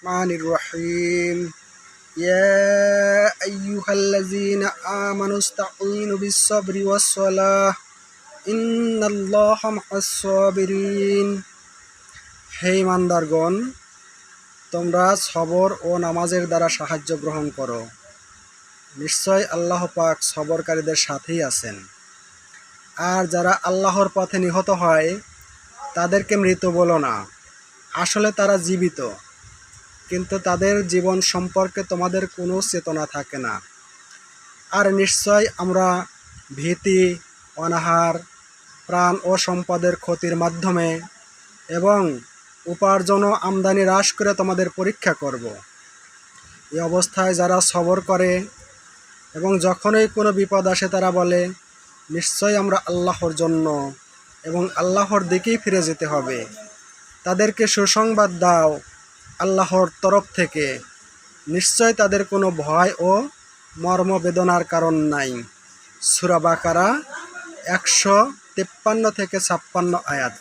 الرحمن الرحيم يا أيها الذين آمنوا استعينوا بالصبر والصلاة إن الله مع الصابرين হে ইমানদারগণ তোমরা সবর ও নামাজের দ্বারা সাহায্য গ্রহণ করো নিশ্চয় আল্লাহ পাক সবরকারীদের সাথেই আছেন আর যারা আল্লাহর পথে নিহত হয় তাদেরকে মৃত বলো না আসলে তারা জীবিত কিন্তু তাদের জীবন সম্পর্কে তোমাদের কোনো চেতনা থাকে না। আর নিশ্চয় আমরা ভীতি, অনাহার, প্রাণ ও সম্পদের ক্ষতির মাধ্যমে এবং উপার্জন আমদানি হ্রাস করে তোমাদের পরীক্ষা করব। এই অবস্থায় যারা সবর করে এবং যখনই কোনো বিপদ আসে তারা বলে, নিশ্চয় আমরা আল্লাহর জন্য এবং আল্লাহর দিকেই ফিরে যেতে হবে। তাদেরকে সুসংবাদ দাও আল্লাহর তরফ থেকে নিশ্চয় তাদের কোনো ভয় ও মর্মবেদনার কারণ নাই। সুরাবাকারা একশো তেপ্পান্ন থেকে ছাপ্পান্ন আয়াত।